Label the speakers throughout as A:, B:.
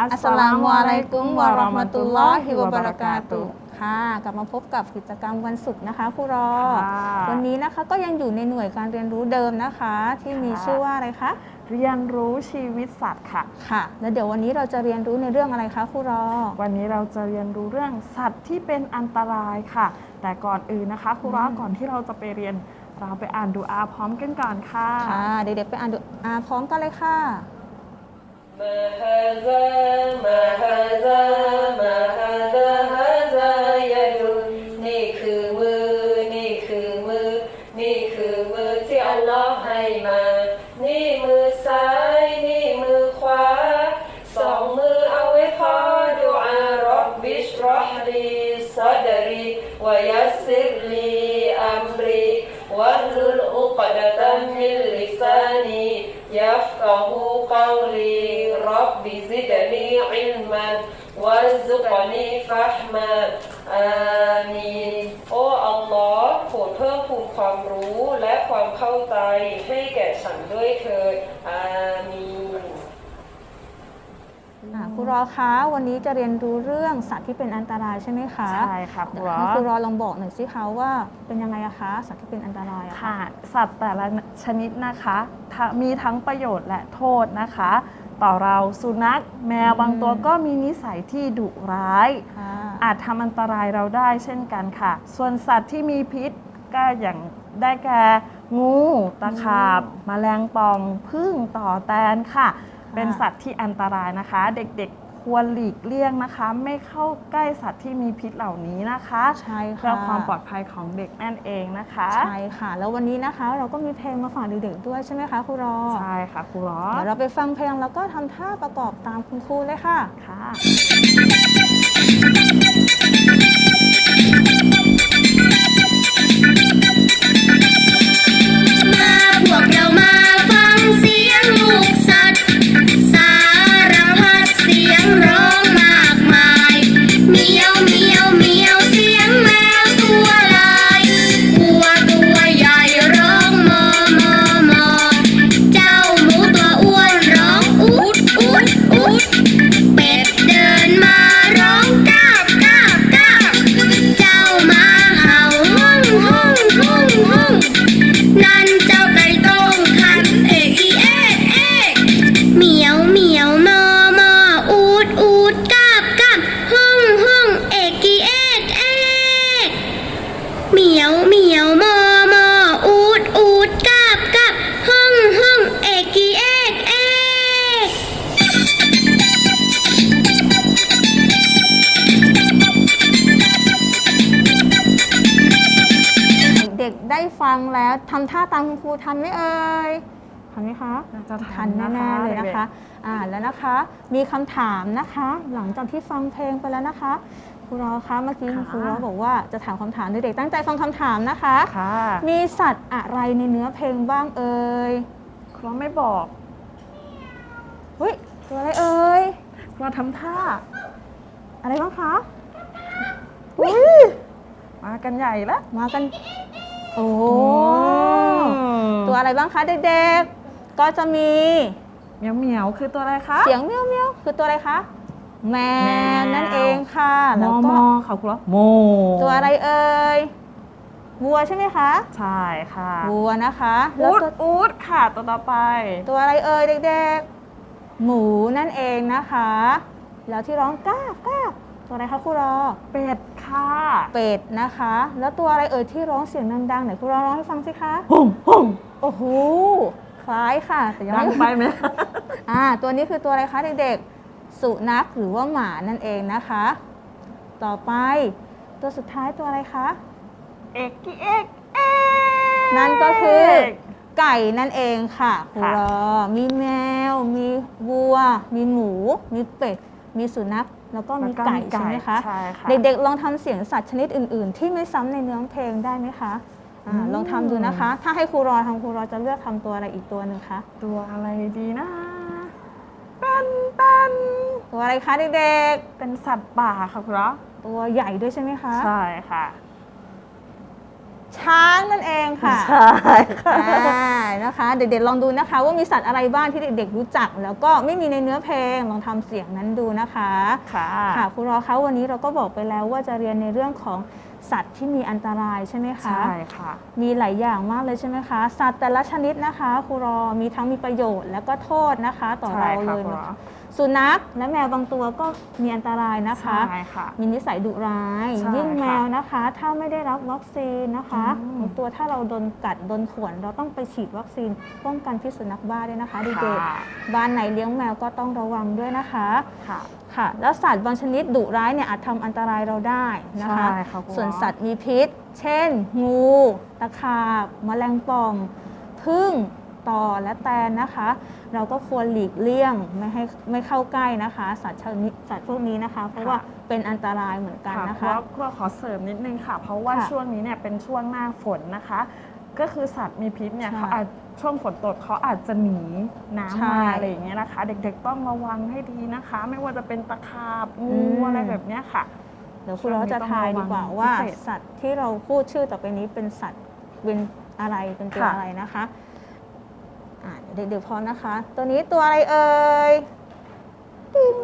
A: อัสสลามุอะลัยกุมวะเราะมะตุลลอฮิวะบะเราะกาตุฮ์ค่ะ กลับมาพบกับกิจกรรมวันศุกร์นะคะครูรอ
B: ค่ะ
A: วันนี้นะคะก็ยังอยู่ในหน่วยการเรียนรู้เดิมนะคะ ที่มี
B: ค่ะ
A: ชื่อว่าอะไรคะ
B: เรียนรู้ชีวิตสัตว์ค่ะ
A: ค่ะ แล้วเดี๋ยววันนี้เราจะเรียนรู้ในเรื่องอะไรคะครูรอ
B: วันนี้เราจะเรียนรู้เรื่องสัตว์ที่เป็นอันตรายค่ะ แต่ก่อนอื่นนะคะครูร้า
A: อืม
B: ก่อนที่เราจะไปเรียน เราไปอ่านดูอาพร้อมกันก่อนค่ะ
A: ค่ะ เด็กๆไปอ่านดูอาพร้อมกันเลยค่ะ
C: ما هذا ما هذا ما هذا ริฟัตมาอามีโอ้อัลลอฮ์โดเพิ่มภูมิความรู้และความเข้าใจให้แก่ฉันด้วยเถิดอามี
A: ครูรอคะวันนี้จะเรียนรู้เรื่องสัตว์ที่เป็นอันตรายใช่ไหมคะ
B: ใช่ค่ะครูร
A: อครูรอลองบอกหน่อยสิคะว่าเป็นยังไงคะ สัตว์ที่เป็นอันตราย
B: ค่ะ สัตว์แต่ละชนิดนะคะ มีทั้งประโยชน์และโทษนะคะ ต่อเราสุนัขแมวบางตัวก็มีนิสัยที่ดุร้าย
A: ค่ะ
B: อาจทำอันตรายเราได้เช่นกันค่ะ ส่วนสัตว์ที่มีพิษก็อย่างได้แก่งูตะขาบแมลงป่องพึ่งต่อแตนค่ะ เป็นสัตว์ที่อันตรายนะคะ เด็กๆ ควรหลีกเลี่ยงนะคะ ไม่เข้าใกล้สัตว์ที่มีพิษเหล่านี้นะคะ
A: ใช่ค่ะ
B: เพื่อความปลอดภัยของเด็กนั่นเองนะคะ
A: ใช่ค่ะ แล้ววันนี้นะคะ เราก็มีเพลงมาฝากเด็กๆด้วยใช่ไหมคะครูรอ
B: ใช่ค่ะครูร้อ
A: เดี๋ยวเราไปฟังเพลงแล้วก็ทำท่าประกอบตามคุณครูเลยค่ะ
B: ค่ะ
A: ทำท่าตามคุณครูทันไหมเอ่ยทันไหมคะ
B: น่าจะทั
A: ทั
B: น
A: น
B: นะคะ
A: แน่ๆเลยนะ
B: เด็ก
A: คะอ่าแล้วนะคะ มีคำถามนะคะ หลังจากที่ฟังเพลงไปแล้วนะคะครูรอคะเมื่อกี้คุณครูรอบอกว่าจะถามคำถามเด็กๆตั้งใจฟังคำถามนะคะ
B: ค่ะ
A: มีสัตว์อะไรในเนื้อเพลงบ้างเอ่ย
B: ครูร้อไม่บอก
A: เฮ้ยตัวอะไรเอ่ย
B: ครูร้อทำท่า
A: อะไรบ้างคะ
B: อุ๊ยมากันใหญ่แล้ว
A: มากัน โอ้โห
B: ม
A: ตัวอะไรบ้างคะเด็กๆ ก็จะมี
B: เหมียวเหมียวคือตัวอะไรคะ
A: เสียงเมียวเมียวๆคือตัวอะไรคะแม
B: แม
A: ว
B: ว
A: นั่นเองค่ะ
B: ม
A: แล้ว
B: อ
A: ก็
B: มอเขาครูร้อโม
A: ตัวอะไรเอ่ยวัวใช่ไหมคะ
B: ใช่ค่ะ
A: วัวนะคะแล้ว
B: อูด
A: ตัว
B: อูดค่ะตัวต่อไป
A: ตัวอะไรเอ่ยเด็กๆ หมูนั่นเองนะคะ แล้วที่ร้องก้าบก้าบ ตัวอะไรคะครูรอ
B: เป็ดค่ะ
A: เป็ดนะคะ แล้วตัวอะไรเอ่ยที่ร้องเสียงดังๆไหนครูรอร้องให้ฟังสิคะ
B: หุ่งหุ่ง
A: โอ้โห คล้ายค่ะ แต่ยัง
B: ดัง
A: ไม่
B: ไปไหม
A: อ่า ตัวนี้คือตัวอะไรคะเด็กๆ สุนัขหรือว่าหมานั่นเองนะคะ ต่อไป ตัวสุดท้ายตัวอะไรคะ
B: เอกกี้เอกเอก
A: นั่นก็คือ ไก่นั่นเองค่ะครู
B: ค่ะ
A: รอ มีแมว มีวัว มีหมู มีเป็ด มีสุนัข แล้วก็มี
B: แล้ว
A: ไก่ใช่ไหมคะ
B: ใช่ค่ะ
A: เด็กๆลองทำเสียงสัตว์ชนิดอื่นๆ ที่ไม่ซ้ำในเนื้อเพลงได้ไหมคะอา
B: อืม
A: ลองทำดูนะคะ ถ้าให้ครูรอทำครูรอจะเลือกทำตัวอะไรอีกตัวหนึ่งคะ
B: ตัวอะไรดีนะ เป็นเป็น
A: ตัวอะไรคะเด็ก
B: เป็นสัตว์ป่าค่ะครูร้อ
A: ๆ ตัวใหญ่ด้วยใช่ไหมคะ
B: ใช่ค่ะ
A: ช้างงนั่นเองค่ะ
B: ใช่ค่ะ
A: อ่านะคะ เด็กๆลองดูนะคะ ว่ามีสัตว์อะไรบ้างที่เด็กๆรู้จัก แล้วก็ไม่มีในเนื้อเพลงลองทำเสียงนั้นดูนะคะ
B: ค่ะ
A: ค่ะครูรอคะวันนี้เราก็บอกไปแล้วว่าจะเรียนในเรื่องของสัตว์ที่มีอันตรายใช่ไหมคะ
B: ใช่ค่ะ
A: มีหลายอย่างมากเลยใช่ไหมคะ สัตว์แต่ละชนิดนะคะครูรอมีทั้งมีประโยชน์และก็โทษนะคะ ต่อ
B: ใช่
A: เรา
B: ค่ะ
A: เลย
B: ครู
A: นะ
B: รอ
A: คะ สุนัขและแมวบางตัวก็มีอันตรายนะคะ
B: ใช่ค่ะ
A: มีนิสัยดุร้าย
B: ใช่
A: ยิ่ง
B: ค่ะ
A: แมวนะคะ ถ้าไม่ได้รับวัคซีนนะคะ
B: อืม
A: บางตัวถ้าเราโดนกัดโดนข่วนเราต้องไปฉีดวัคซีนป้องกันพิษสุนัขบ้าด้วยนะคะเด็ก
B: ค่ะ
A: ๆบ้านไหนเลี้ยงแมวก็ต้องระวังด้วยนะคะ
B: ค่ะ
A: ค่ะแล้วสัตว์บางชนิดดุร้ายเนี่ยอาจทำอันตรายเราได้นะคะ
B: ใช่ค่ะครู
A: ส่วนสัตว์มีพิษ เช่น งู ตะขาบ แมลงป่องผึ้ง ต่อและแตนนะคะ เราก็ควรหลีกเลี่ยงไม่ให้ไม่เข้าใกล้นะคะ สัตว์ชนิดสัตว์พวกนี้นะคะ เพราะว่าเป็นอันตรายเหมือนกัน
B: ค่ะ
A: นะ
B: ครู
A: คะ
B: ครูขอเสริมนิดนึงค่ะ เพราะว่า
A: ค่ะ
B: ช่วงนี้เนี่ยเป็นช่วงหน้าฝนนะคะ ก็คือสัตว์มีพิษเนี่ย
A: ใช่
B: เขาอาจช่วงฝนตกเขาอาจจะหนีน้ำ
A: ใช่
B: มาอะไรอย่างเงี้ยนะคะ เด็กๆต้องระวังให้ดีนะคะ ไม่ว่าจะเป็นตะขาบงู
A: อืม
B: อะไรแบบเนี้ยค่ะ
A: เดี๋ยวคุณเราจะทายดีกว่าว่า
B: พิเศษ
A: สัตว์ที่เราพูดชื่อต่อไปนี้เป็นสัตว์เป็นอะไรเป็นตัว
B: ค่ะ
A: อะไรนะคะอ่า เดี๋ยวเดี๋ยวพร้อมนะคะ ตัวนี้ตัวอะไรเอ่ยติ๊ง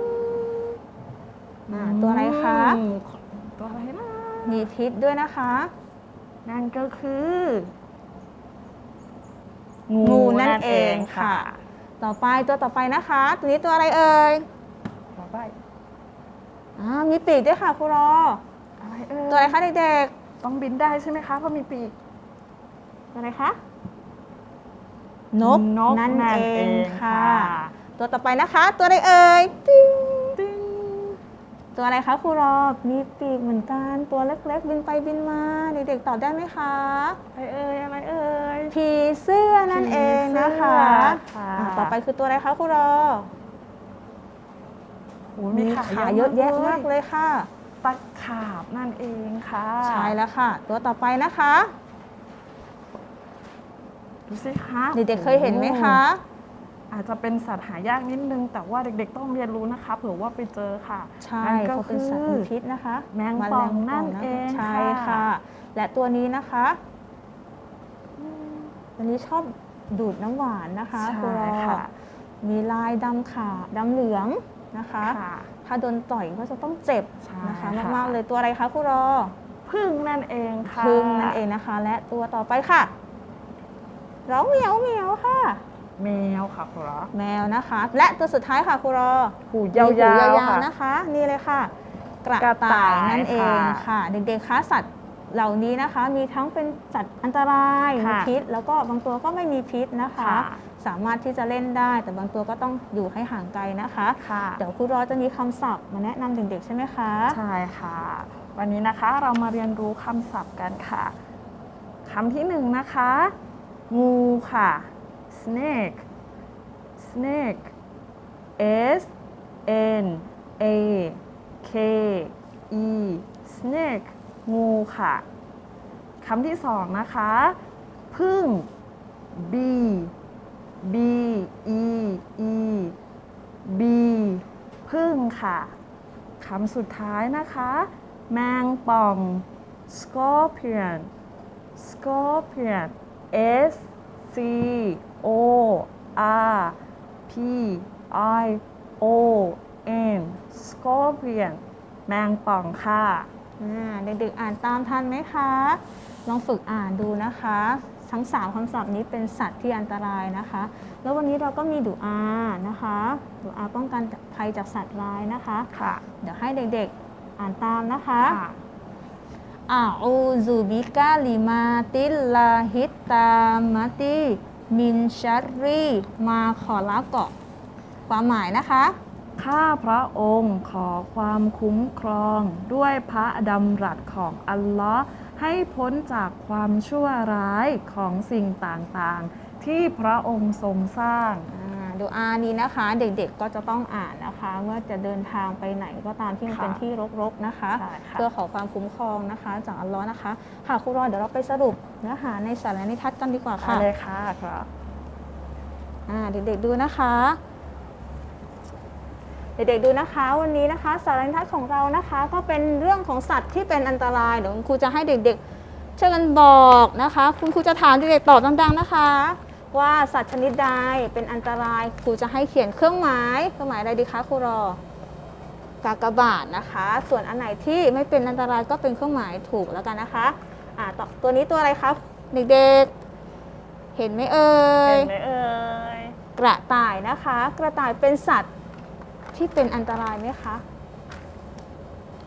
A: อ่าตัวอะไรคะ
B: อืมตัวอะไรนะ
A: มีพิษด้วยนะคะ
B: นั่นก็คือ
A: งูนั่นเองค่ะ ต่อไปตัวต่อไปนะคะ ตัวนี้ตัวอะไรเอ่ย
B: ต่อไป
A: อ่ามีปีกด้วยค่ะครูรอ
B: อะไรเอ่ย
A: ตัวอะไรคะเด็ก
B: ต้องบินได้ใช่ไหมคะเพราะมีปีก
A: ๆตัวอะไรคะ นก
B: นก
A: นั่น
B: นั่น
A: เอ
B: เองง
A: ค่ะ
B: ค่ะ
A: ตัวต่อไปนะคะ ตัวอะไรเอ่ยติ๊ง
B: ติ้ง
A: ตัวอะไรคะครูรอมีปีกเหมือนกันตัวเล็กๆ บินไปบินมาเด็กๆตอบได้ไหมคะ
B: อะไรเอ่ยอะไรเอ่ย
A: ผีเสื้อนั่นเองนะคะ
B: ค่ะ
A: อ่าต่อไปคือตัวอะไรคะครูรอ
B: โอ้ย
A: มี
B: มี
A: ขา
B: ขา
A: เยอะแยะมากเลยค่ะ
B: ตะขาบนั่นเองค่ะ
A: ใช่แล้วค่ะ ตัวต่อไปนะคะ
B: ดูสิคะ
A: เด็กๆเคยเห็นไหมคะ
B: อาจจะเป็นสัตว์หายากนิดนึง แต่ว่าเด็กๆต้องเรียนรู้นะคะ เผื่อว่าไปเจอค่ะ
A: ใช่
B: นั่นก็
A: เขาเป็นสัตว์มีพิษนะคะ
B: แมงป่องนั่น
A: แมล
B: เอง
A: ใช่
B: ค่ะ
A: ค่ะ และตัวนี้นะคะอืมตัวนี้ชอบดูดน้ำหวานนะคะ
B: ใช่
A: ตัว
B: ค่ะ
A: มีลายดำขาดำเหลืองนะคะ
B: ค่ะ
A: ถ้าโดนต่อยก็จะต้องเจ็บ
B: ใช่
A: นะคะ
B: ค่ะ
A: มากๆเลยตัวอะไรคะครูรอ
B: พึ่งนั่นเองค่ะ
A: พึ่งนั่นเองนะคะ และตัวต่อไปค่ะ ร้องเหมียวเหมียวค่ะ
B: แมวค่ะครูรอ
A: แมวนะคะ และตัวสุดท้ายค่ะครูรอ
B: หู
A: มี
B: ยาว
A: หู
B: ๆ
A: ยาว
B: ค่ะ
A: ๆนะคะ นี่เลยค่ะ กระ
B: กระ
A: ต่า
B: ต่ายย
A: นั่นเอง
B: ค่ะ
A: ค่ะ เด็กๆคะสัตว์เหล่านี้นะคะ มีทั้งเป็นสัตว์อันตรายมี
B: ค่ะ
A: พิษ แล้วก็บางตัวก็ไม่มีพิษนะคะ
B: ค่ะ
A: สามารถที่จะเล่นได้ แต่บางตัวก็ต้องอยู่ให้ห่างไกลนะคะ
B: ค่ะ
A: เดี๋ยวครูรอจะมีคำศัพท์มาแนะนำเด็กๆใช่ไหมคะ
B: ใช่ค่ะ วันนี้นะคะเรามาเรียนรู้คำศัพท์กันค่ะคำที่หนึ่งนะคะ งูค่ะ snake snake s n a k e snake งูค่ะคำที่สองนะคะพึ่ง b b e e b พึ่งค่ะคำสุดท้ายนะคะ แมงป่อง scorpion scorpion s c o r p i o n scorpion แมงป่องค่ะ
A: อ่าเด็กๆอ่านตามทันไหมคะ ลองฝึกอ่านดูนะคะ ทั้งสามคำศัพท์นี้เป็นสัตว์ที่อันตรายนะคะ แล้ววันนี้เราก็มีดูอานะคะดูอาป้องกันภัยจากสัตว์ร้ายนะคะ
B: ค่ะ
A: เดี๋ยวให้เด็กๆอ่านตามนะคะ
B: ค่ะ
A: อาอูซูบิกาลิมาติลลาฮิตตามติ มินชัรรีมาขอละเกาะ ความหมายนะคะ
B: ข้าพระองค์ขอความคุ้มครองด้วยพระดำรัสของอัลลอฮ์ให้พ้นจากความชั่วร้ายของสิ่งต่างๆ ที่พระองค์ทรงสร้าง
A: ดูอานี้นะคะ เด็กๆก็จะต้องอ่านนะคะเมื่อจะเดินทางไปไหนก็ตามที่มัน
B: ค่ะ
A: เป็นที่รกๆนะคะ
B: ใช่ค่ะ
A: เพื่อขอความคุ้มครองนะคะ จากอัลลอฮ์นะคะค่ะครูรอเดี๋ยวเราไปสรุปเนื้อหาในสารนิทัศน์กันดีกว่า
B: ไป
A: ค่ะ
B: เลยค่ะครับ
A: อ่าเด็กๆดูนะคะ เด็กๆดูนะคะ วันนี้นะคะสารนิทัศน์ของเรานะคะ ก็เป็นเรื่องของสัตว์ที่เป็นอันตรายเดี๋ยวคุณครูจะให้เด็กๆช่วยกันบอกนะคะ คุณครูจะถามเด็กๆตอบดังๆนะคะ ว่าสัตว์ชนิดใดเป็นอันตรายครูจะให้เขียนเครื่องหมายเครื่องหมายอะไรดีคะครูรอกากบาทนะคะ ส่วนอันไหนที่ไม่เป็นอันตรายก็เป็นเครื่องหมายถูกแล้วกันนะคะอ่าต่อตัวนี้ตัวอะไรครับเด็กๆเห็นไหมเอ่
B: เห็
A: ย
B: นไหมเอ่ย
A: กระต่ายนะคะ กระต่ายเป็นสัตว์ที่เป็นอันตรายไหมคะ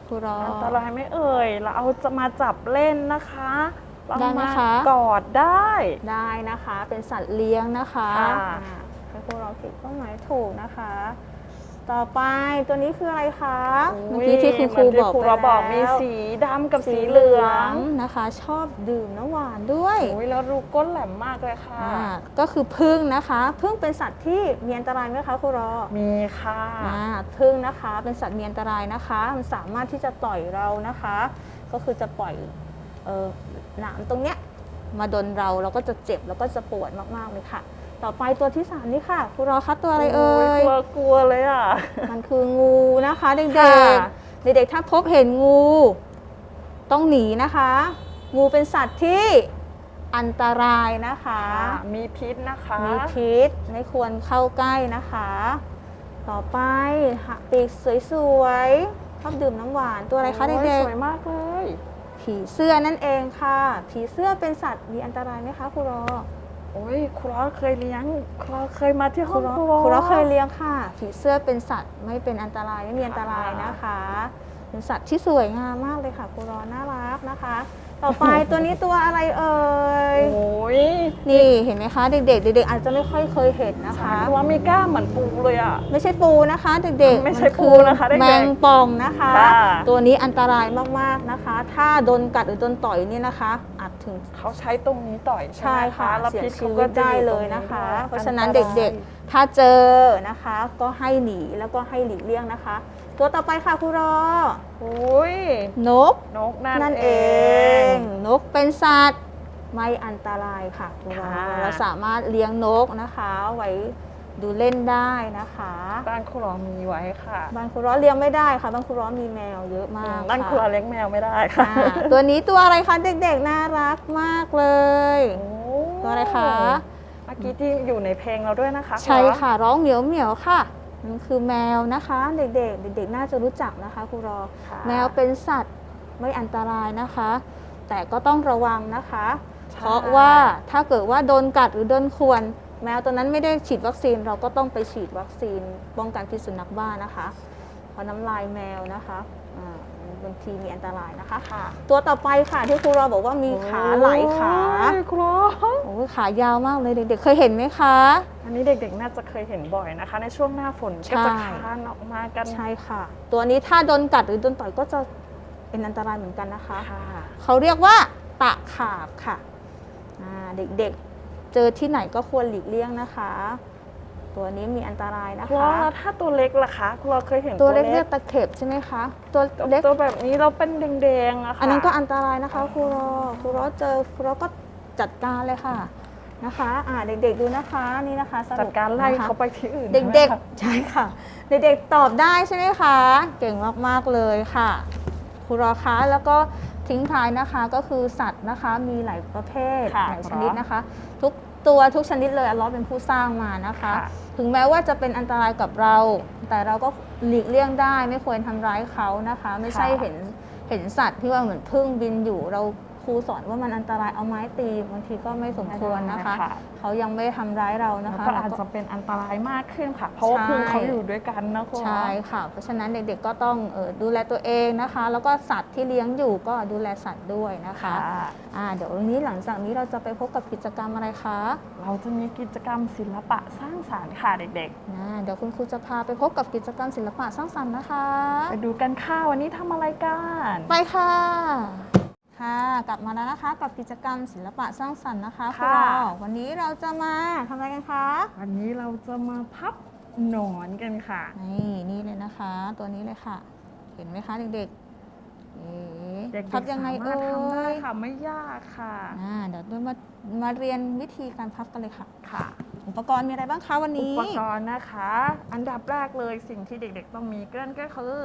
A: ครูรอ
B: อันตรายไหม่เอ่ยเราเอาจะมาจับเล่นนะคะเรา
A: ได้ไหม
B: มา
A: คะ
B: กอดได้
A: ได้นะคะ เป็นสัตว์เลี้ยงนะคะ
B: ค่ะ
A: อ่าให้พวกเราคิดก็หมายถูกนะคะ ต่อไปตัวนี้คืออะไรคะ เมื่อกี้ที่คุณครู
B: เหมืน
A: บอก
B: ที่ครู
A: ไป
B: เราบอก
A: แล้ว
B: มีสีดำกับสีเหลือง
A: นะคะ ชอบดื่มน้ำหวานด้วย
B: โอ้ยแล้วรูก้นแหลมมากเลยค่ะ
A: อ่าก็คือพึ่งนะคะพึ่งเป็นสัตว์ที่มีอันตรายไหมคะครูรอ
B: มีค่ะ
A: อ่าพึ่งนะคะเป็นสัตว์มีอันตรายนะคะ มันสามารถที่จะต่อยเรานะคะ ก็คือจะปล่อยเอ่อ หนามตรงเนี้ยมาโดนเราเราก็จะเจ็บแล้วก็จะปวดมากๆเลยค่ะ ต่อไปตัวที่สามนี่ค่ะครูรอคะตัวอะไรเอ่ย
B: โกลัวกลัวเลยอะ
A: มันคืองูนะคะเด็
B: ค่ะ
A: กๆเด็กๆถ้าพบเห็นงู ต้องหนีนะคะ งูเป็นสัตว์ที่อันตรายนะคะ
B: ค่ะมีพิษนะคะ
A: มีพิษไม่ควรเข้าใกล้นะคะ ต่อไปหะปีกสวยๆชอบดื่มน้ำหวานตัวอะไรคะ
B: โย
A: เด็ก
B: สวยมากเลย
A: ๆ ผีเสื้อนั่นเองค่ะ ผีเสื้อเป็นสัตว์มีอันตรายไหมคะครูรอ
B: โอ้ยครูล้อเคยเลี้ยงครูล้อเคยมาที่
A: ค
B: ห้
A: รู
B: อง
A: รอ
B: ครูล้อ
A: ครูรอเคยเลี้ยงค่ะ ผีเสื้อเป็นสัตว์ไม่เป็นอันตรายไม่มีอันตรายนะคะ เป็นสัตว์ที่สวยงามมากเลยค่ะครูรอน่ารักนะคะ ต่อไปตัวนี้ตัวอะไรเอ่ย
B: โอ้ย
A: นี่เห็นไหมคะเด็กๆเด็กๆอาจจะไม่ค่อยเคยเห็นนะคะ
B: ครูล้อมีกล้ามเหมือนปูเลยอะ
A: ไม่ใช่ปูนะคะเด็กๆ
B: ไม่ใช่
A: น
B: ปูนะคะเด็กๆ
A: แมงป่องนะคะ
B: ค่ะ
A: ตัวนี้อันตรายมากๆนะคะ ถ้าโดนกัดหรือโดนต่อยนี่นะคะอาจถึง
B: เขาใช้ตรงนี้ต่อยใช่
A: ใช่
B: ไหม
A: ค่ะ
B: คะแล้ว
A: เสีย
B: พิษ
A: ชี
B: เขา
A: วิ
B: ก็
A: ต
B: จะ
A: ได้
B: อยู่
A: เล
B: ตรง
A: ย
B: นี้
A: นะคะ
B: ด้วย
A: เพราะฉะนั้น
B: อัต
A: เด็ก
B: ราย
A: ๆถ้าเจอนะคะ ก็ให้หนีแล้วก็ให้หลีกเลี่ยงนะคะ ตัวต่อไปค่ะครูรอ
B: โอ้ย
A: นก
B: นกนั่น
A: นั่น
B: เอ
A: เอง ง นกเป็นสัตว์ไม่อันตรายค่ะครูรอ
B: ค่ะ
A: เราสามารถเลี้ยงนกนะคะ ไว้ดูเล่นได้นะคะ
B: บ้านครูล้อมีไว้ค่ะ
A: บ้านครูร้อเลี้ยงไม่ได้ค่ะบ้านครูร้อมีแมวเยอะมาก
B: บ้านครูล้อ
A: ค่ะ
B: เลี้ยงแมวไม่ได้ค่ะ
A: อ่าตัวนี้ตัวอะไรคะเด็กๆน่ารักมากเลย
B: โอ้
A: ตัวอะไรคะ
B: เมื่อกี้ที่อยู่ในเพลงเราด้วยนะคะ
A: ใช่
B: รูล้อ
A: ค่ะ ร้องเหมียวเหมียวค่ะ มันคือแมวนะคะ เด็กๆ เด็กๆ น่าจะรู้จักนะคะครูรอ
B: ค่ะ
A: แมวเป็นสัตว์ไม่อันตรายนะคะ แต่ก็ต้องระวังนะคะ
B: ใช่
A: เพราะว่าถ้าเกิดว่าโดนกัดหรือโดนข่วน แมวตัวนั้นไม่ได้ฉีดวัคซีน เราก็ต้องไปฉีดวัคซีนป้องกันพิษสุนัขบ้านะคะเพราะน้ำลายแมวนะคะอ่า บางทีมีอันตรายนะคะ
B: ค่ะ
A: ตัวต่อไปค่ะที่ครูรอบอกว่ามีขาหลายขา
B: โอ้ยครูล้อ
A: โอ้ยขายาวมากเลยเด็กๆเคยเห็นไหมคะ
B: อันนี้เด็กๆน่าจะเคยเห็นบ่อยนะคะ ในช่วงหน้าฝน
A: ใช่
B: ก็จะคานออกมากัน
A: ใช่ค่ะ ตัวนี้ถ้าโดนกัดหรือโดนต่อยก็จะเป็นอันตรายเหมือนกันนะคะ
B: ค่ะ
A: เขาเรียกว่าตะขาบค่ะอ่าเด็กๆเจอที่ไหนก็ควรหลีกเลี่ยงนะคะ ตัวนี้มีอันตรายนะ
B: ครูล้อ
A: คะ
B: แล้วถ้าตัวเล็กล่ะคะครูล้อเคยเห็น
A: ตัวเล็กเรียกตะเข็บใช่ไหมคะ ตัวเล็ก
B: ตัวแบบนี้เราเป็นแดงๆอะค่ะ
A: อันนั้นก็อันตรายนะคะครูรอครูรอเจอครูรอก็จัดการเลยค่ะนะคะอ่าเด็กๆดูนะคะนี่นะคะส
B: จั
A: รุ
B: ด
A: ป
B: การไล่
A: นะคะ
B: เขาไปที่อื่น
A: เด็ก
B: ใช่ไหมคะ
A: ๆใช่ค่ะ เด็กๆตอบได้ใช่ไหมคะ เก่งมากๆเลยค่ะครูรอคะแล้วก็ทิ้งท้ายนะคะก็คือสัตว์นะคะมีหลายประเภท
B: ค่ะ
A: หลายชนิดนะคะ ทุก ตัวทุกชนิดเลยอัลเลอฮ์เป็นผู้สร้างมานะคะ
B: ค่ะ
A: ถึงแม้ว่าจะเป็นอันตรายกับเรา แต่เราก็หลีกเลี่ยงได้ ไม่ควรทำร้ายเขานะคะ ไม่ใช่เห็นเห็นสัตว์ที่ว่าเหมือนพึ่งบินอยู่เราค รูสอนว่ามันอันตรายเอาไม้ตีบางทีก็ไม่สมควรนะคะ
B: ค่ะ
A: เขายังไม่ทำร้ายเรานะ
B: แล้ว
A: คะ
B: ก็
A: เรา
B: อาจ
A: ก็
B: จะเป็นอันตรายมากขึ้นค่ะ เพราะว่า
A: ใช่
B: พึ่งเขาอยู่ด้วยกันนะครูล้อ
A: ใช่ค่ะ เพราะฉะนั้นเด็กๆก็ต้องเออดูแลตัวเองนะคะ แล้วก็สัตว์ที่เลี้ยงอยู่ก็ดูแลสัตว์ด้วยนะคะ
B: ค่ะ
A: อ่าเดี๋ยววันนี้หลังจากนี้เราจะไปพบกับกิจกรรมอะไรคะ
B: เราจะมีกิจกรรมศิลปะสร้างสรรค์ค่ะเด็ก
A: นะเดี๋ยวคุณครูจะพาไปพบกับกิจกรรมศิลปะสร้างสรรค์นะคะ
B: ๆ ไปดูกันค่ะวันนี้ทำอะไรกัน
A: ไปค่ะ ค่ะกลับมาแล้วนะคะกับกิจกรรมศิลปะสร้างสรรค์นะคะครู
B: ค่ะ
A: รอวันนี้เราจะมาทำอะไรกันคะ
B: วันนี้เราจะมาพับหนอนกันค่ะ
A: นี่นี่เลยนะคะ ตัวนี้เลยค่ะ เห็นไหมคะเด็กๆเอ๊ะ
B: เด็กๆ
A: พับยังไง
B: สา
A: เอ่
B: มารถทำได้
A: ย
B: ค่ะไม่ยากค่ะ
A: อ่าเดี๋ยวเรามามาเรียนวิธีการพับกันเลยค่ะ
B: ค่ะ
A: อุปกรณ์มีอะไรบ้างคะวัน
B: อุ
A: นี้
B: ปกรณ์นะคะ อันดับแรกเลยสิ่งที่เด็กๆต้องมีเกินก็คือ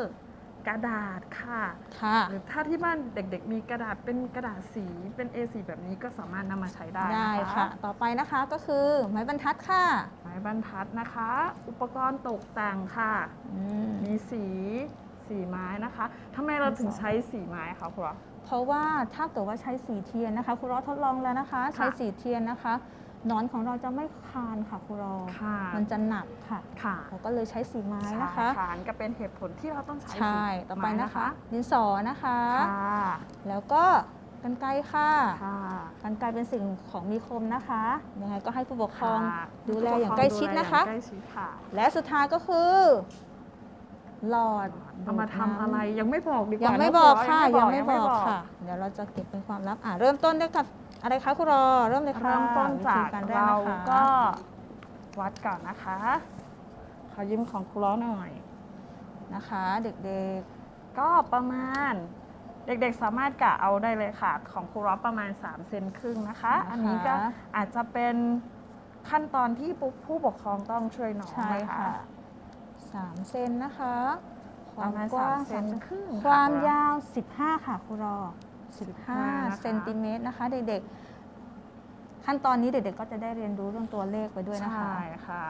B: กระดาษค่ะ
A: ค่ะ
B: หรือถ้าที่บ้านเด็กๆ มีกระดาษเป็นกระดาษสีเป็น A4 แบบนี้ก็สามารถนำมาใช้ได้น
A: ได้ค่ะ ต่อไปนะคะก็คือไม้บรรทัดค่ะ
B: ไม้บรรทัดนะคะ อุปกรณ์ตกแต่งค่ะ
A: อืม
B: มีสีสีไม้นะคะทำไมเราถึงใช้สีไม้คะครู
A: เพราะว่าถ้าเกิดว่าใช้สีเทียนนะคะครูรอทดลองแล้วนะคะ ใช้สีเทียนนะคะ หนอนของเราจะไม่คานค่ะครูรอ
B: ค่ะ
A: มันจะหนักค่ะ
B: ค่ะ
A: เราก็เลยใช้สีไม้นะคะ
B: ใช่ค่ะอันก็เป็นเหตุผลที่เราต้องใช้
A: ใช่
B: สี
A: ต่อไป
B: ม้
A: นะคะ ดินสอนะคะ
B: ค่ะ
A: แล้วก็กันไกรค่ะ
B: ค่ะ
A: กันไกรเป็นสิ่งของมีคมนะคะ ยังไงก็ให้ผู้ปกครอง
B: ค่ะ
A: ดูแลอย่างใกล้ชิดนะคะ
B: ดูแลอย่างใกล้ชิดค่ะ
A: และสุดท้ายก็คือ หลอด
B: เอามาทำอะไรยังไม่บอกดีกว่า
A: ยัง
B: นะ
A: ไม่บอก
B: ครู
A: ค่ะยังไม่บอก
B: ยัง
A: ค่ะ เดี๋ยวเราจะเก็บเป็นความลับอะเริ่มต้นด้วยกับ อะไรคะครูรอเริ่มเลยค่ะ
B: เริ่มต้นจาก
A: วิธีแร
B: เรา
A: นะคะ
B: ก็วัดก่อนนะคะ ขอยิ้มของครูล้อหน่อย
A: นะคะ เด็ก
B: ก็ประมาณ เด็กๆสามารถกะเอาได้เลยค่ะ ของครูล้อประมาณ3เซนครึ่งนะคะ
A: นะคะ
B: อันนี้ก็อาจจะเป็นขั้นตอนที่ผู้ผู้ปกครองต้องช่วยน้อ
A: ๆ
B: ง
A: ใช่
B: เลย
A: ค่ะสามเซนนะคะ ค
B: ป
A: วาม
B: ระมาณ
A: กว้าง
B: 3เซนครึ่ง
A: ความ
B: ค่ะ
A: ยาว 15 ค่ะครูรอ
B: 15
A: 15เซนติเมตรนะคะเด็กๆ ขั้นตอนนี้เด็กๆ ก็จะได้เรียนรู้เรื่องตัวเลขไปด้วยนะคะ
B: ใช่ค่ะ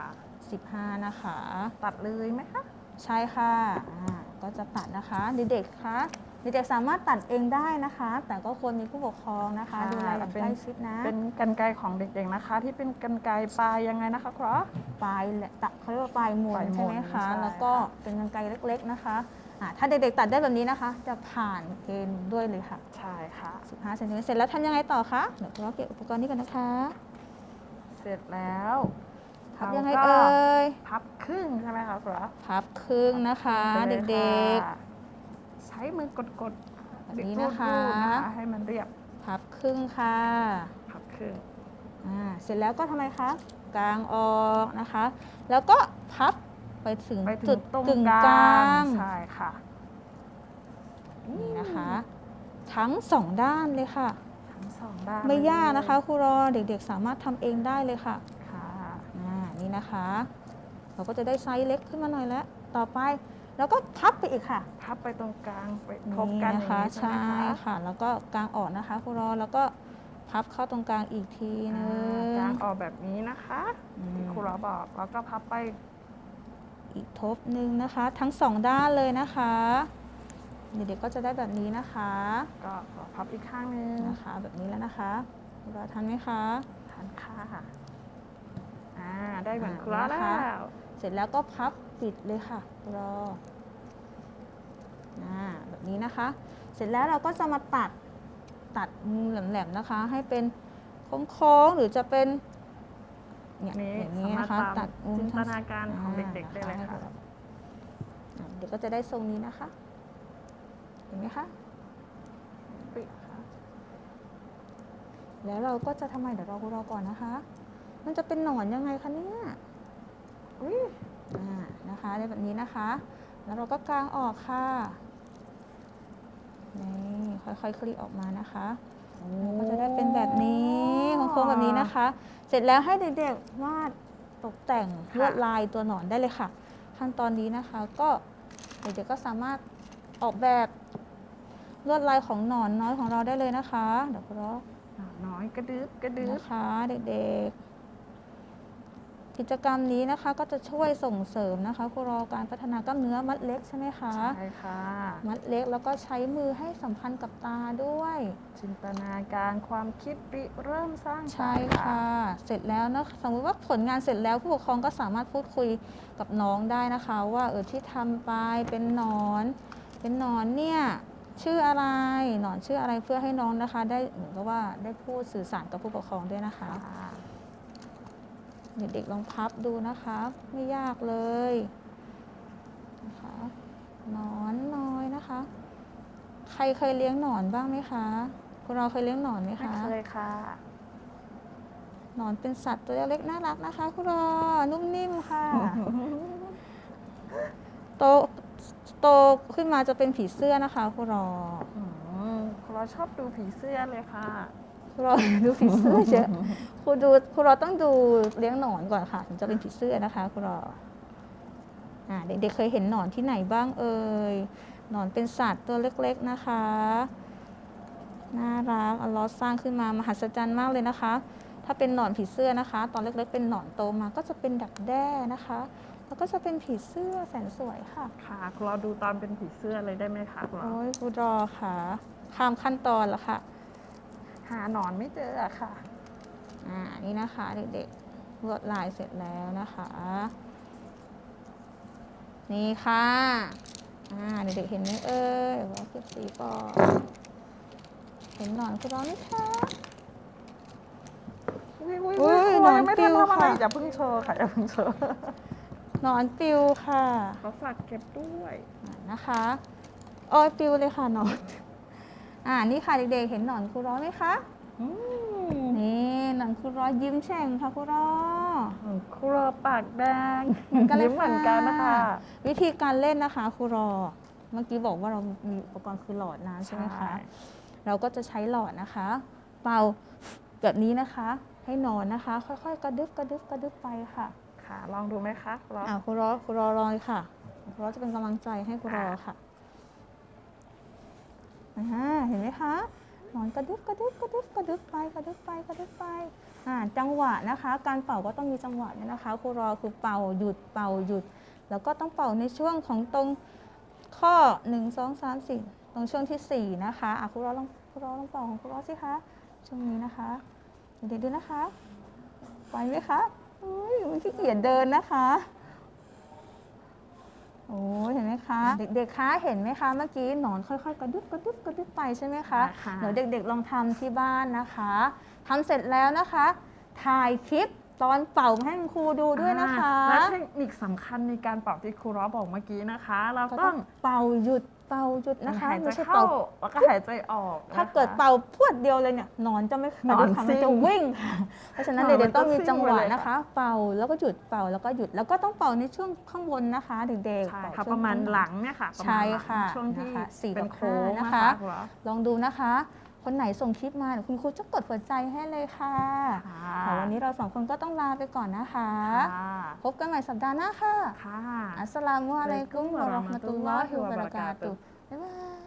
A: 15 นะคะ
B: ตัดเลยไหมคะ
A: ใช่ค่ะอ่าก็จะตัดนะคะ เด็กๆ คะ เด็กๆ สามารถตัดเองได้นะคะ แต่ก็ควรมีผู้ปกครองนะคะ
B: ค่ะ
A: ดูแลอย่าง
B: เป็น
A: ใกล้ชิดนะ
B: เป็นกันไกรของเด็กๆ นะคะ ที่เป็นกันไกรปลายยังไงนะคะครับ
A: ปลายแหละตัดเขาเรียกว่าปลายมว
B: ป
A: ล
B: ลายมวล
A: ใช่ไหมคะ
B: ใช่
A: แล้วก็
B: ค่ะ
A: เป็นกรรไกรเล็กๆ นะคะ อ่าถ้าเด็กๆตัดได้แบบนี้นะคะ จะผ่านเกณฑ์ด้วยเลยค่ะ
B: ใช่ค่ะ
A: 15เซนติเมตรเสร็จแล้วทำยังไงต่อคะเดี๋ยวเราเก็บอุปกรณ์นี้กันนะคะ
B: เสร็จแล้ว
A: พับยังไง
B: ราก็
A: เอ่ย
B: พับครึ่งใช่ไหมคะครับ
A: พับครึ่งนะคะ
B: ไปล
A: เด็
B: ย
A: ก
B: ค่ะใช้มือกดๆ
A: แบบนี้นะคะ
B: รูดๆนะคะให้มันเรียบ
A: ๆพับครึ่งค่ะ
B: พับครึ่ง
A: อ่าเสร็จแล้วก็ทำไมคะกางออกนะคะ แล้วก็พับ ไปถึง
B: ไปถึ
A: จุ
B: ง
A: ด
B: ตรง
A: กึ่ง
B: ก
A: ก
B: ลา
A: ลางง
B: ใช่ค่ะ
A: นี่นะคะ ทั้งสองด้านเลยค่ะ
B: ทั้งสองด้าน
A: ไม่ยาก
B: เล
A: นะคะครูรอเด็กๆ สามารถทำเองได้เลยค่ะ
B: ค่ะ
A: อ่านี่นะคะ เราก็จะได้ไซส์เล็กขึ้นมาหน่อยแล้ว ต่อไปแล้วก็พับไปอีกค่ะ
B: พับไปตรงกลางไปทบ
A: นี่
B: กัน
A: นะ
B: อย่าง
A: คะ
B: นี้ใช่
A: ใช่
B: ไหมคะ
A: ค่ะ แล้วก็กางออกนะคะครูรอแล้วก็พับเข้าตรงกลางอีกทีนึ
B: อ่างกลางออกแบบนี้นะคะ
A: อืม
B: ที่ครูรอบอกแล้วก็พับไป
A: อีกทบหนึ่งนะคะ ทั้งสองด้านเลยนะคะ เด็กๆก็จะได้แบบนี้นะคะ
B: ก็ขอพับอีกข้างหนึง
A: นะคะ แบบนี้แล้วนะคะครูรอทันไหมคะ
B: ทานค่ะอ่าได้เหมือน
A: อ่า
B: ครูรอ
A: นะ
B: แล้
A: คะ
B: ว
A: เสร็จแล้วก็พับปิดเลยค่ะ รออ่าแบบนี้นะคะ เสร็จแล้วเราก็จะมาตัดตัดมุมแหลมๆนะคะ ให้เป็นโค้งๆหรือจะเป็น เนี่ย
B: นี่
A: อย่างนี้
B: สามารถ
A: นะคะ
B: ตาม
A: ตัดมุม
B: จินต
A: ทั้ง
B: นาการของเด็กๆได้เลย
A: อ่า
B: ค่ะ
A: นอ่าเดี๋ยวก็จะได้ทรงนี้นะคะ เห็นไหมคะปิดค่ะแล้วเราก็จะทำไมเดี๋ยวเรารอก่อนนะคะ มันจะเป็นหนอนยังไงคะเนี่ย
B: อุ้ย
A: อ่านะคะได้แบบนี้นะคะ แล้วเราก็กางออกค่ะนี่ค่อยๆคลี่ออกมานะคะ ก็จะได้เป็นแบบนี้โค้งๆแบบนี้นะคะ เสร็จแล้วให้เด็กๆวาดตกแต่งลวดลายตัวหนอนได้เลยค่ะ ขั้นตอนนี้นะคะก็เด็กๆก็สามารถออกแบบลวดลายของหนอนน้อยของเราได้เลยนะคะ เดี๋ยวเรา
B: อ่าน้อยกระดึบกระดึบ
A: นะคะเด็กๆ กิจกรรมนี้นะคะก็จะช่วยส่งเสริมนะคะครูรอการพัฒนากล้ามเนื้อมัดเล็กใช่ไหมคะ
B: ใช่ค่ะ
A: มัดเล็กแล้วก็ใช้มือให้สัมพันธ์กับตาด้วย
B: จินตนาการความคิดริเริ่มสร้างสรรค์
A: ใช่ค่ะ เสร็จแล้วนะสมมติว่าผลงานเสร็จแล้วผู้ปกครองก็สามารถพูดคุยกับน้องได้นะคะ ว่าเออที่ทำไปเป็นหนอน เป็นหนอนเนี่ยชื่ออะไรหนอนชื่ออะไรเพื่อให้น้องนะคะ ได้เหมือนกับว่าได้พูดสื่อสารกับผู้ปกครองด้วยนะคะ
B: ค่ะ
A: เด็กๆลองพับดูนะคะไม่ยากเลยนะคะหนอนน้อยนะคะ ใครเคยเลี้ยงหนอนบ้างไหมคะพวกเราเคยเลี้ยงหนอนไหม
B: ไม่
A: คะ
B: เคยค่ะ
A: หนอนเป็นสัตว์ตัวเล็กๆน่ารักนะคะ คุณรอนุ่มนิ่มค่ะโตโตขึ้นมาจะเป็นผีเสื้อนะคะ คุณรอ
B: อืมเราชอบดูผีเสื้อเลยค่ะ
A: คุณรอดูผีเสื้อเยอะคุณดูคุณรอต้องดูเลี้ยงหนอนก่อนค่ะถึงจะเป็นผีเสื้อนะคะคุณรออ่าเด็กๆเคยเห็นหนอนที่ไหนบ้างเอ่ยหนอนเป็นสัตว์ตัวเล็กๆนะคะ น่ารักอัลเลอฮ์สร้างขึ้นมามหัศจรรย์มากเลยนะคะ ถ้าเป็นหนอนผีเสื้อนะคะ ตอนเล็กๆ เป็นหนอนโตมาก็จะเป็นดักแด้นะคะ แล้วก็จะเป็นผีเสื้อแสนสวยค่ะ
B: ค่ะครูรอดูตอนเป็นผีเสื้อเลยได้ไหมคะครูรอ
A: โอ้ยครูรอค่ะ ข้ามขั้นตอนแล้วค่ะ
B: หาหนอนไม่เจออะค่ะ
A: อ่า นี่นะคะเด็กๆลวดลายเสร็จแล้วนะคะ นี่ค่ะ อ่า เด็กๆเห็นไหมเอ่ยว่าเก็บสีก่อนเห็นหนอนคุณร้องไหมคะ
B: อุ้ยอุ้ย
A: อุ้
B: อุ้
A: ย
B: ย
A: หนอน
B: ไม่
A: ปิ
B: ทัน
A: ว
B: ทำอะไร
A: ค่ะ
B: อย่าเพิ่งโชว์ค่ะอย่าเพิ่งโชว์
A: หนอนปิวค่ะ
B: เขาฝากเก็บด้วย
A: อ่านะคะโอ้ยปิวเลยค่ะหนอน อ่านี่ค่ะเด็กๆ เห็นหนอนครูร้อไหมคะ
B: อืม
A: นี่หนอนครูร้อยิ้มแฉ่งค่ะครูร้อ
B: ครูรอปากแดง
A: เหมือนกันเลย
B: ยิ้มเหมือนกันนะคะ
A: วิธีการเล่นนะคะครูรอเมื่อกี้บอกว่าเรามีอุปกรณ์คือหลอดน้ำใช่ไหมคะเราก็จะใช้หลอดนะคะ เป่าแบบนี้นะคะ ให้นอนนะคะ ค่อยๆ กระดึบกระดึบกระดึบไปค่ะ
B: ค่ะ ลองดูไหมคะครูรอ
A: อ่าครูรอครูรอรอเลยค่ะครูรอจะเป็นกำลังใจให้ครูรอค่ะ อ่าเห็นไหมคะนอนกระดึบกระดึบกระดึบกระดึบไปกระดึบไปกระดึบไปอ่าจังหวะนะคะ การเป่าก็ต้องมีจังหวะเนี่ยนะคะครูรอคือเป่าหยุดเป่าหยุด แล้วก็ต้องเป่าในช่วงของตรงข้อ 1 2 3 4 ตรงช่วงทีสี่4 นะคะอะครูรอลองครูรอลองเป่าของครูรอสิคะช่วงนี้นะคะเดี๋ยวดูนะคะไหวไหมคะอุ้ยมันขี้เกียจเดินนะคะ อ้ยเห็นไหมคะ เด็กๆคะเห็นไหมคะเมื่อกี้หนอนค่อยๆ กระดึบกระดึบกระดึบไปใช่ไหมคะ
B: ค่ะ
A: เดี๋ยวเด็กๆลองทำที่บ้านนะคะทำเสร็จแล้วนะคะ ถ่ายคลิปตอนเป่ามาให้คุณครูดูด้วยนะคะ
B: อ่าและเทคนิคสำคัญในการเป่าที่ครูรอบอกเมื่อกี้นะคะ เรา
A: ก็
B: ต้
A: ต้
B: อ
A: องงเป่าหยุด เป่าหยุดนะคะ
B: หายใจ
A: ไม่ใช่
B: เข้า
A: เป่า
B: แล้วก็หายใจออกนะคะ
A: ถ้าเกิดเป่าพรวดเดียวเลยเนี่ยหนอนจะไม่
B: หนอน
A: ค่ะ
B: ซิ่
A: มัน
B: ง
A: จะวิ่งค่ะเพราะฉะนั้น
B: หนอน
A: เด็กๆต้องมี
B: มันก็ซิ่ง
A: จังหวะ
B: ไปเลยค่ะ
A: นะคะเป่าแล้วก็หยุดเป่าแล้วก็หยุดแล้วก็ต้องเป่าในช่วงข้างบนนะคะเด็กๆ
B: ใช่
A: เป่
B: ค่ะ
A: ช่วง
B: ประมาณ
A: ข้งบน
B: หลังเนี่ยค่ะประมาณ
A: ใช่
B: หลัง
A: ค่ะ
B: ช่วงที่
A: นะคะสี่
B: เป็น
A: กับ
B: โค้ง
A: ห้า
B: นะ
A: นะคะ คะ
B: ครูรอ
A: ลองดูนะคะ คนไหนส่งคลิปมาเดี๋ยวคุณครูจะกดหัวใจให้เลยค่ะ
B: ค่ะ
A: ค่ะวันนี้เราสองคนก็ต้องลาไปก่อนนะคะ
B: ค่ะ
A: พบกันใหม่สัปดาห์หน้าค่ะ
B: ค่ะ
A: อัสสลามุอะลัยกุมวะเราะห์มะตุลลอฮิวะบะเราะกาตุฮ์บ๊ายบาย